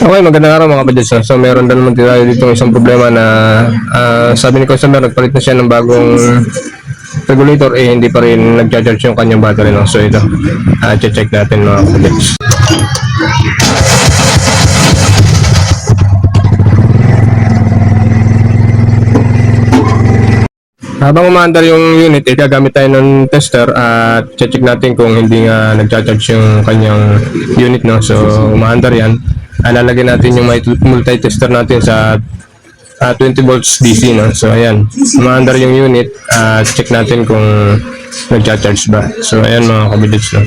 Okay, magandang araw mga kabadyads. no? So, meron na naman tayo dito isang problema na ah, sabi ni customer, nagpalit na siya ng bagong regulator, eh hindi pa rin nag-charge yung kanyang battery. No? So, ito, ah, check natin mga kabadyads. Habang umaandar yung unit, eh, gagamit tayo ng tester at check natin kung hindi nga nag-charge yung kanyang unit. No? So, umaandar yan. Alalagay natin yung multi- multi-tester natin sa ah, 20 volts DC. No? So, ayan. Umaandar yung unit at check natin kung nag-charge ba. So, ayan mga kabidits. No?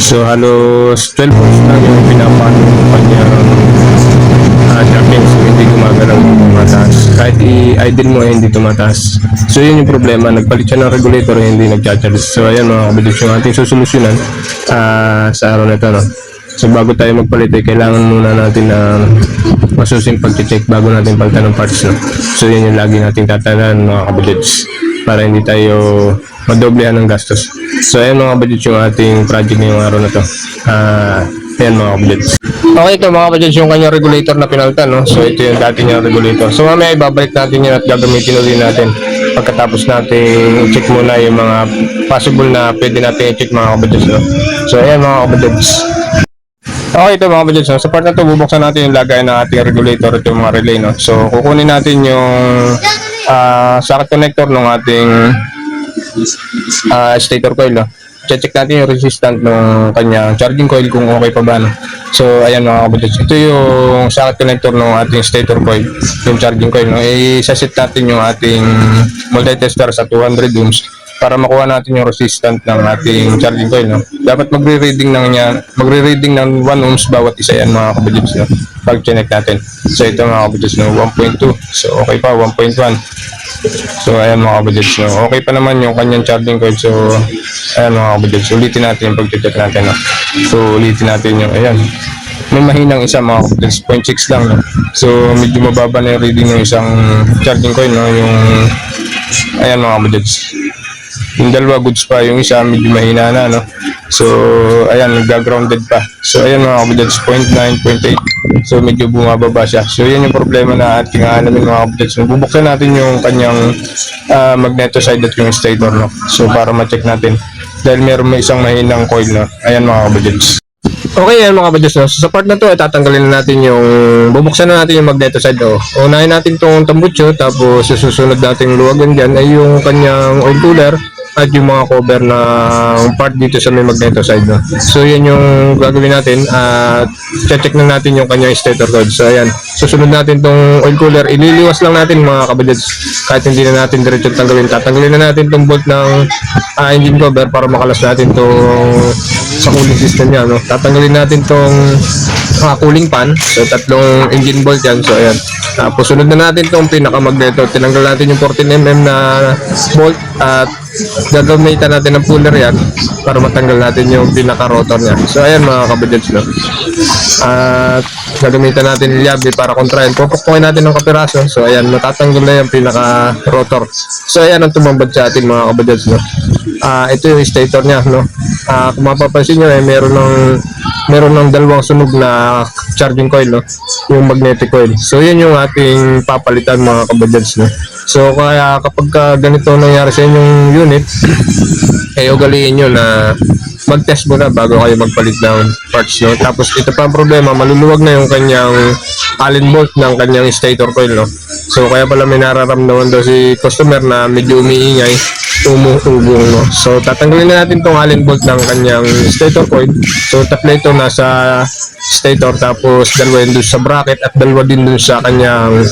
So, halos 12 volts lang yung pinapano ng kanyang uh, charging so hindi gumagalaw tumataas kahit i-idle mo eh hindi tumataas so yun yung problema nagpalit siya ng regulator eh, hindi nagcha-charge so ayan mga kabidits yung ating susolusyonan ah, sa araw na ito no? So bago tayo magpalit eh, kailangan muna natin na masusing pag-check bago natin palitan ng parts no? so yun yung lagi nating tatandaan mga kabidits para hindi tayo madoblehan ng gastos so ayan mga kabidits yung ating project ngayong araw na to ah Ayan mga kabidits. Okay ito mga kabidits yung kanyang regulator na pinalitan. No? So ito yung dati niyang regulator. So mamaya ibabalik natin yan at gagamitin ulit natin pagkatapos natin i-check muna yung mga possible na pwede natin i-check mga kabidits. No? So ayan mga kabidits. Okay ito mga kabidits. No? Sa part na ito bubuksan natin yung lagay ng ating regulator at yung mga relay. No? So kukunin natin yung ah, socket connector ng ating ah, stator coil. No? check natin yung resistant ng kanyang charging coil kung okay pa ba. No? So, ayan mga kabudits. Ito yung socket connector ng ating stator coil, yung charging coil. No? I-set natin yung ating multi-tester sa 200 ohms para makuha natin yung resistant ng ating charging coil. No? Dapat magre-reading ng niya, magre-reading ng 1 ohms bawat isa yan mga kabudits. No? Pag check natin. So, ito mga kabudits, no? 1.2. So, okay pa, 1.1. So, ayan mga kabudits. No? Okay pa naman yung kanyang charging coil. So, ayan mga kabudits. Ulitin natin yung pag-check natin. No? So, ulitin natin yung, ayan. May mahinang isa mga kabudits. 0.6 lang. No? So, medyo mababa na yung reading ng isang charging coil. No? Yung, ayan mga kabudits. Yung dalawa goods pa, yung isa medyo mahina na, no? So, ayan, nag-grounded pa. So, ayan mga kabudits, 0.9, 0.8. So, medyo bumababa siya. So, yan yung problema na ating alamin mga kabudits. Bubuksan natin yung kanyang ah, magneto side at yung stator, no? So, para ma-check natin. Dahil meron may isang mahinang coil, no? Ayan mga kabudits. Okay yan mga kabadyads. No? So, sa part na to, tatanggalin na natin yung, bubuksan na natin yung magneto side. Oh. Unahin natin tong tambutso, tapos susunod natin luwagan dyan ay yung kanyang oil cooler at yung mga cover na part dito sa may magneto side. No? So, yan yung gagawin natin. At check na natin yung kanyang stator code. So, ayan. Susunod natin tong oil cooler. Ililiwas lang natin mga kabadyads. Kahit hindi na natin diretso tanggalin. Tatanggalin na natin tong bolt ng ah, engine cover para makalas natin tong sa cooling system niya, no? Tatanggalin natin tong ah, cooling pan. So, tatlong engine bolt yan. So, ayan. Tapos, sunod na natin tong pinakamagneto. Tinanggal natin yung 14mm na bolt at gagamitan natin ng puller yan para matanggal natin yung pinaka-rotor niya. So, ayan mga kabadyads, no? At gagamitan natin yung llave para kontrahin. Pupukpukin natin ng kapiraso. So, ayan, matatanggal na yung pinaka-rotor. So, ayan ang tumambad sa atin mga kabadyads, no? Ah, ito yung stator niya, no? Ah, kung mapapansin nyo, eh, meron ng meron ng dalawang sunog na charging coil, no? Yung magnetic coil. So, yun yung ating papalitan mga kabadyads, no? So, kaya kapag ka ganito nangyari sa inyong unit, eh, ugaliin nyo na mag-test muna bago kayo magpalit ng parts nyo. Tapos, ito pa ang problema, maluluwag na yung kanyang allen bolt ng kanyang stator coil, no? So, kaya pala may nararamdaman daw si customer na medyo umiingay, umubong, no? So, tatanggalin na natin tong allen bolt ng kanyang stator coil. So, tatlo ito nasa stator, tapos dalawa yun sa bracket at dalawa din dun sa kanyang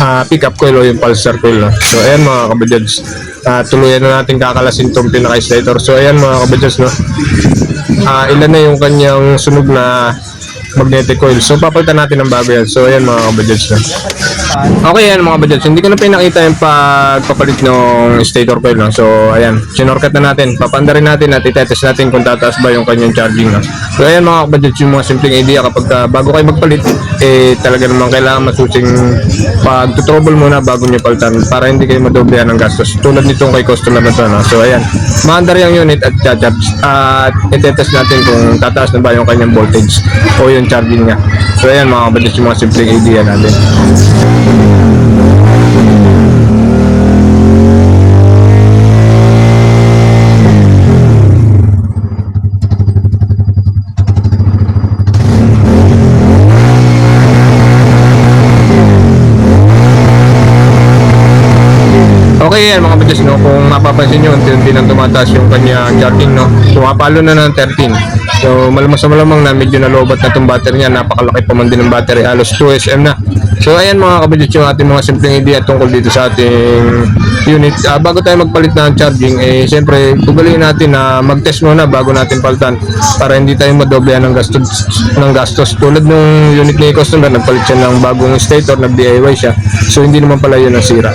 ah, pickup coil o yung pulsar coil, no? So, ayan mga kabadyads. Ah, tuluyan na natin kakalasin tong pinaka-stator. So, ayan mga kabadyads, no? Ah, ilan na yung kanyang sunog na magnetic coil. So, papalitan natin ng bago yan. So, ayan mga kabadyads, no? Okay yan mga kabadyads. Hindi ko na pinakita yung pagpapalit ng stator coil, no? So, ayan. Sinorkat na natin. Papanda rin natin at itetest natin kung tataas ba yung kanyang charging, no? So, ayan mga kabadyads, yung mga simpleng idea kapag ah, bago kayo magpalit, eh, talaga naman kailangan masusing pag-trouble muna bago nyo palitan para hindi kayo madoblehan ng gastos. Tulad nitong kay customer na to, no? So, ayan. Maandar yung unit at charge at itetest natin kung tataas na ba yung kanyang voltage o yung charging niya. So ayan mga kapatid yung mga simpleng idea natin. Yan mga kapatid, no? kung mapapansin nyo, unti-unti nang tumataas yung kanya charging, no? Pumapalo na ng 13. So malamang sa malamang na medyo nalobat na itong battery niya, napakalaki pa man din ng battery, halos 2 SM na. So ayan mga kapatid, yung ating mga simpleng idea tungkol dito sa ating unit. Ah, bago tayo magpalit ng charging, eh siyempre, tugalin natin na mag-test muna bago natin palitan para hindi tayo madoblehan ng gastos, ng gastos. Tulad nung unit ni customer, nagpalit siya ng bagong stator, nag-DIY siya. So hindi naman pala yun ang sira.